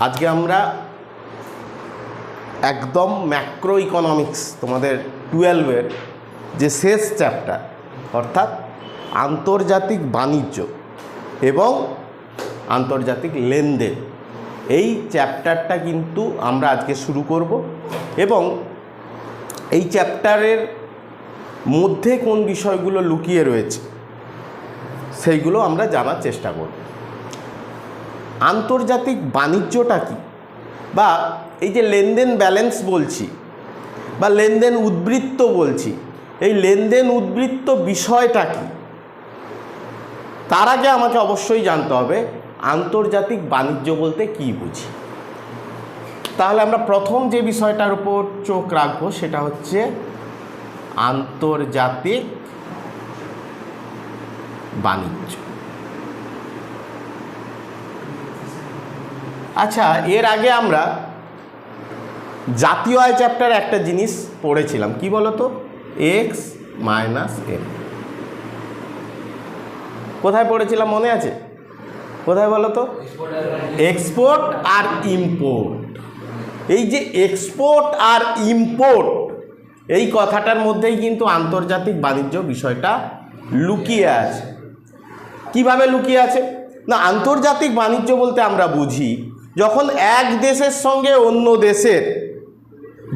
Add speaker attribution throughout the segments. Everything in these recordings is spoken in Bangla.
Speaker 1: আজকে আমরা একদম ম্যাক্রো ইকোনমিক্স তোমাদের টুয়েলভের যে শেষ চ্যাপ্টার অর্থাৎ আন্তর্জাতিক বাণিজ্য এবং আন্তর্জাতিক লেনদেন, এই চ্যাপ্টারটা কিন্তু আমরা আজকে শুরু করব এবং এই চ্যাপ্টারের মধ্যে কোন বিষয়গুলো লুকিয়ে রয়েছে, সেইগুলো আমরা জানার চেষ্টা করব। আন্তর্জাতিক বাণিজ্যটা কি? বা এই যে লেনদেন ব্যালেন্স বলছি, বা লেনদেন উদ্বৃত্ত বলছি, এই লেনদেন উদ্বৃত্ত বিষয়টা কি? তার আগে আমাকে অবশ্যই জানতে হবে, আন্তর্জাতিক বাণিজ্য বলতে কি বুঝি? তাহলে আমরা প্রথম যে বিষয়টার উপর চোখ রাখব সেটা হচ্ছে আন্তর্জাতিক বাণিজ্য। আচ্ছা এর আগে আমরা জাতীয় আয় চ্যাপ্টার একটা জিনিস পড়েছিলাম। কি বলতো? এক্স মাইনাস এম কোথায় পড়েছিলাম মনে আছে? কোথায় বলো তো এক্সপোর্ট আর ইম্পোর্ট এই যে এক্সপোর্ট আর ইম্পোর্ট এই কথাটার মধ্যেই কিন্তু আন্তর্জাতিক বাণিজ্য বিষয়টা লুকিয়ে আছে। কীভাবে লুকিয়ে আছে? না, আন্তর্জাতিক বাণিজ্য বলতে আমরা বুঝি যখন এক দেশের সঙ্গে অন্য দেশের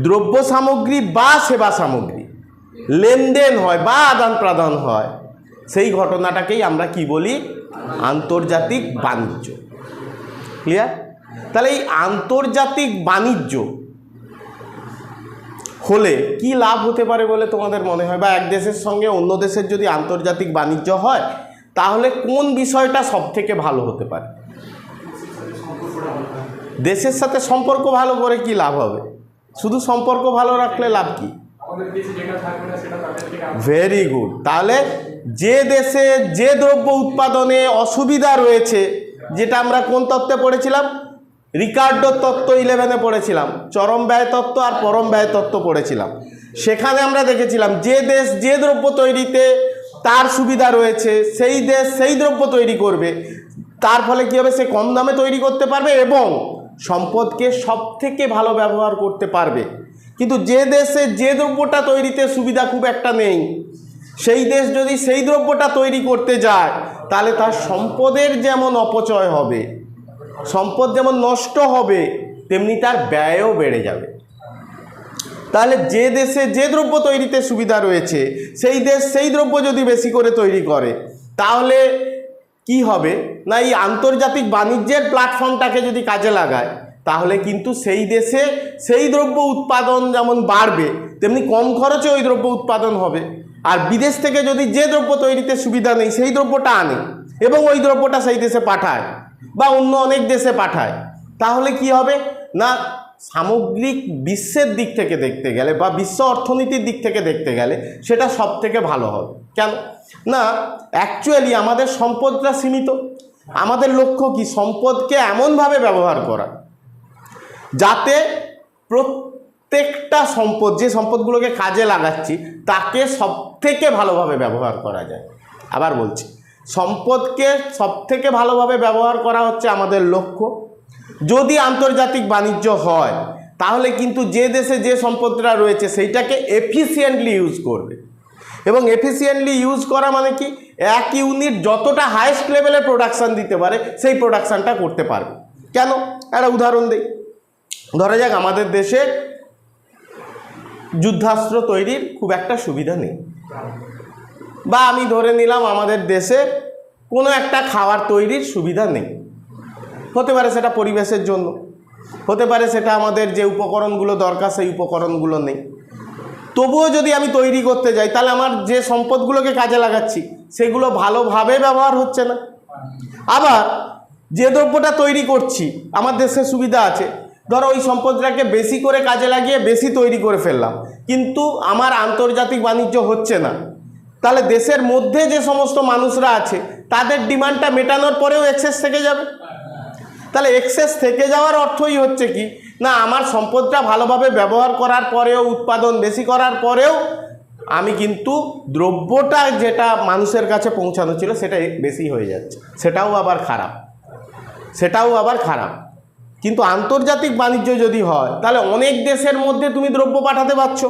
Speaker 1: দ্রব্য সামগ্রী বা সেবা সামগ্রী লেনদেন হয় বা আদান প্রদান হয়, সেই ঘটনাটাকেই আমরা কি বলি? আন্তর্জাতিক বাণিজ্য। ক্লিয়ার তাহলে এই আন্তর্জাতিক বাণিজ্য হলে কি লাভ হতে পারে বলে তোমাদের মনে হয়? বা এক দেশের সঙ্গে অন্য দেশের যদি আন্তর্জাতিক বাণিজ্য হয়, তাহলে কোন বিষয়টা সব থেকে ভালো হতে পারে? দেশের সাথে সম্পর্ক ভালো করে কি লাভ হবে? শুধু সম্পর্ক ভালো রাখলে লাভ কি? ভেরি গুড তাহলে যে দেশে যে দ্রব্য উৎপাদনে অসুবিধা রয়েছে যেটা আমরা কোন তত্ত্বে পড়েছিলাম? রিকার্ডো তত্ত্ব ইলেভেনে পড়েছিলাম চরম ব্যয় তত্ত্ব আর পরম ব্যয় তত্ত্ব পড়েছিলাম। সেখানে আমরা দেখেছিলাম যে দেশ যে দ্রব্য তৈরিতে তার সুবিধা রয়েছে সেই দেশ সেই দ্রব্য তৈরি করবে তার ফলে কী হবে? সে কম দামে তৈরি করতে পারবে এবং সম্পদকে সব থেকে ভালো ব্যবহার করতে পারবে। কিন্তু যে দেশে যে দ্রব্যটা তৈরিতে সুবিধা খুব একটা নেই, সেই দেশ যদি সেই দ্রব্যটা তৈরি করতে যায়, তাহলে তার সম্পদের যেমন অপচয় হবে, সম্পদ যেমন নষ্ট হবে, তেমনি তার ব্যয়ও বেড়ে যাবে। তাহলে যে দেশে যে দ্রব্য তৈরিতে সুবিধা রয়েছে, সেই দেশ সেই দ্রব্য যদি বেশি করে তৈরি করে, তাহলে কি হবে? না, এই আন্তর্জাতিক বাণিজ্যের প্ল্যাটফর্মটাকে যদি কাজে লাগায়, তাহলে কিন্তু সেই দেশে সেই দ্রব্য উৎপাদন যেমন বাড়বে, তেমনি কম খরচে ওই দ্রব্য উৎপাদন হবে। আর বিদেশ থেকে যদি যে দ্রব্য তৈরিতে সুবিধা নেই, সেই দ্রব্যটা আনে এবং ওই দ্রব্যটা সেই দেশে পাঠায় বা অন্য অনেক দেশে পাঠায়, তাহলে কি হবে? না সামগ্রিক বিশ্বের দিক থেকে দেখতে গেলে বা বিশ্ব অর্থনীতির দিক থেকে দেখতে গেলে সেটা সব থেকে ভালো হবে। কেন? না অ্যাকচুয়ালি আমাদের সম্পদটা সীমিত। আমাদের লক্ষ্য কি? সম্পদকে এমনভাবে ব্যবহার করা যাতে প্রত্যেকটা সম্পদ, যে সম্পদগুলোকে কাজে লাগাচ্ছি, তাকে সব থেকে ভালোভাবে ব্যবহার করা যায়। আবার বলছি, সম্পদকে সব থেকে ভালোভাবে ব্যবহার করা হচ্ছে আমাদের লক্ষ্য। যদি আন্তর্জাতিক বাণিজ্য হয়, তাহলে কিন্তু যে দেশে যে সম্পদটা রয়েছে, সেইটাকে এফিসিয়েন্টলি ইউজ করবে। এবং এফিসিয়েন্টলি ইউজ করা মানে কি? এক ইউনিট যতটা হাইয়েস্ট লেভেলের প্রোডাকশান দিতে পারে, সেই প্রোডাকশানটা করতে পারবে। কেন? একটা উদাহরণ দিই। ধরা যাক আমাদের দেশে যুদ্ধাস্ত্র তৈরির খুব একটা সুবিধা নেই। বা আমি ধরে নিলাম আমাদের দেশে কোনো একটা খাবার তৈরির সুবিধা নেই। হতে পারে সেটা পরিবেশের জন্য। হতে পারে সেটা আমাদের যে উপকরণগুলো দরকার, সেই উপকরণগুলো নেই। তবুও যদি আমি তৈরি করতে যাই, তাহলে আমার যে সম্পদগুলোকে কাজে লাগাচ্ছি, সেগুলো ভালোভাবে ব্যবহার হচ্ছে না। আবার যে দ্রব্যটা তৈরি করছি, আমার দেশে সুবিধা আছে। ধরো ওই সম্পদটাকে বেশি করে কাজে লাগিয়ে বেশি তৈরি করে ফেললাম, কিন্তু আমার আন্তর্জাতিক বাণিজ্য হচ্ছে না। তাহলে দেশের মধ্যে যে সমস্ত মানুষরা আছে, তাদের ডিমান্ডটা মেটানোর পরেও এক্সেস থেকে যাবে। তাহলে এক্সেস থেকে যাওয়ার অর্থই হচ্ছে কি? না, আমার সম্পদটা ভালোভাবে ব্যবহার করার পরেও, উৎপাদন বেশি করার পরেও, আমি কিন্তু দ্রব্যটা যেটা মানুষের কাছে পৌঁছানো ছিল, সেটা বেশি হয়ে যাচ্ছে। সেটাও আবার খারাপ। সেটাও আবার খারাপ। কিন্তু আন্তর্জাতিক বাণিজ্য যদি হয়, তাহলে অনেক দেশের মধ্যে তুমি দ্রব্য পাঠাতে পারছ।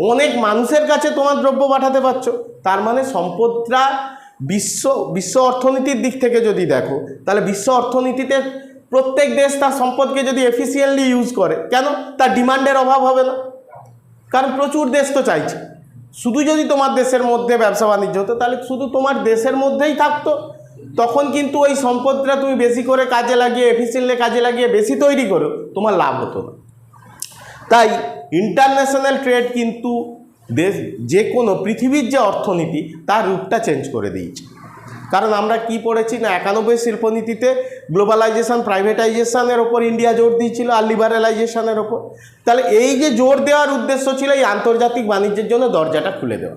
Speaker 1: অনেক মানুষের কাছে তোমার দ্রব্য পাঠাতে পারছ। তার মানে সম্পদটা বিশ্ব বিশ্ব অর্থনীতির দিক থেকে যদি দেখো, তাহলে বিশ্ব অর্থনীতিতে প্রত্যেক দেশ তার সম্পদকে যদি এফিসিয়েন্টলি ইউজ করে, কেন? তার ডিমান্ডের অভাব হবে না। কারণ প্রচুর দেশ তো চাইছে। শুধু যদি তোমার দেশের মধ্যে ব্যবসা বাণিজ্য হতো, তাহলে শুধু তোমার দেশের মধ্যেই থাকতো। তখন কিন্তু ওই সম্পদটা তুমি বেশি করে কাজে লাগিয়ে এফিসিয়েন্টলি কাজে লাগিয়ে বেশি তৈরি করো, তোমার লাভ হতো না। তাই ইন্টারন্যাশনাল ট্রেড কিন্তু দেশ যে কোনো পৃথিবীর যে অর্থনীতি, তার রূপটা চেঞ্জ করে দিয়েছে। কারণ আমরা কি পড়েছি না, একানব্বই শিল্পনীতিতে গ্লোবালাইজেশন প্রাইভেটাইজেশনের ওপর ইন্ডিয়া জোর দিয়েছিল আর লিবারালাইজেশনের ওপর। তাহলে এই যে জোর দেওয়ার উদ্দেশ্য ছিল এই আন্তর্জাতিক বাণিজ্যের জন্য দরজাটা খুলে দেওয়া।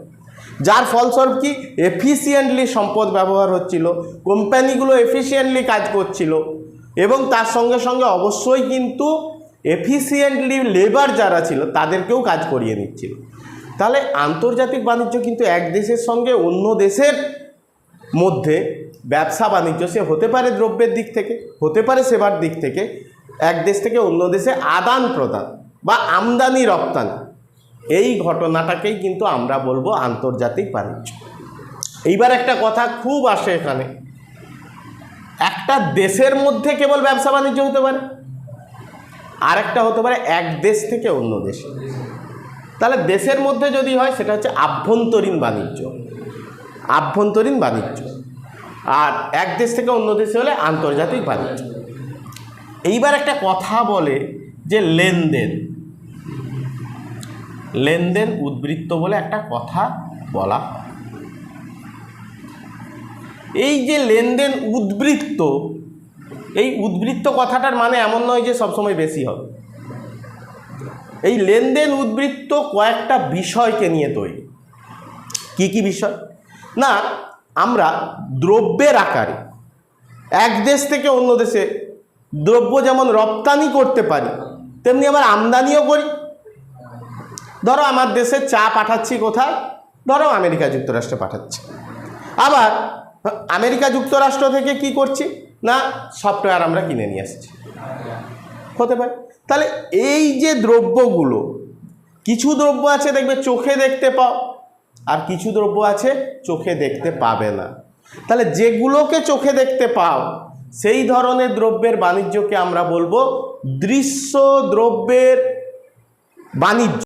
Speaker 1: যার ফলস্বরূপ কি? এফিসিয়েন্টলি সম্পদ ব্যবহার হচ্ছিল, কোম্পানিগুলো এফিসিয়েন্টলি কাজ করছিল এবং তার সঙ্গে সঙ্গে অবশ্যই কিন্তু এফিসিয়েন্টলি লেবার যারা ছিল, তাদেরকেও কাজ করিয়ে নিচ্ছিল। তাহলে আন্তর্জাতিক বাণিজ্য কিন্তু এক দেশের সঙ্গে অন্য দেশের মধ্যে ব্যবসা বাণিজ্য, সে হতে পারে দ্রব্যের দিক থেকে, হতে পারে সেবার দিক থেকে, এক দেশ থেকে অন্য দেশে আদান প্রদান বা আমদানি রপ্তানি। এই ঘটনাটাকেই কিন্তু আমরা বলব আন্তর্জাতিক বাণিজ্য। এইবার একটা কথা খুব আসে এখানে। একটা দেশের মধ্যে কেবল ব্যবসা বাণিজ্য হতে পারে আর একটা হতে পারে এক দেশ থেকে অন্য দেশে। তাহলে দেশের মধ্যে যদি হয়, সেটা হচ্ছে আভ্যন্তরীণ বাণিজ্য। আভ্যন্তরীণ বাণিজ্য। আর এক দেশ থেকে অন্য দেশে হলে আন্তর্জাতিক বাণিজ্য। এইবার একটা কথা বলে যে লেনদেন। লেনদেন উদ্বৃত্ত বলে একটা কথা বলা। এই যে লেনদেন উদ্বৃত্ত, এই উদ্বৃত্ত কথাটার মানে এমন নয় যে সবসময় বেশি হবে। এই লেনদেন উদ্বৃত্ত কয়েকটা বিষয়কে নিয়ে তৈরি। কি কি বিষয়? না, আমরা দ্রব্যের আকারে, এক দেশ থেকে অন্য দেশে দ্রব্য যেমন রপ্তানি করতে পারি, তেমনি আবার আমদানিও করি। ধরো আমার দেশে চা পাঠাচ্ছি কোথায়? ধরো আমেরিকা যুক্তরাষ্ট্রে পাঠাচ্ছি। আবার আমেরিকা যুক্তরাষ্ট্র থেকে কি করছি? না, সফটওয়্যার আমরা কিনে নিয়ে আসছি। হতে পারে। তাহলে এই যে দ্রব্যগুলো, কিছু দ্রব্য আছে দেখবে চোখে দেখতে পাও, আর কিছু দ্রব্য আছে চোখে দেখতে পাবে না। তাহলে যেগুলোকে চোখে দেখতে পাও, সেই ধরনের দ্রব্যের বাণিজ্যকে আমরা বলব দৃশ্য দ্রব্যের বাণিজ্য।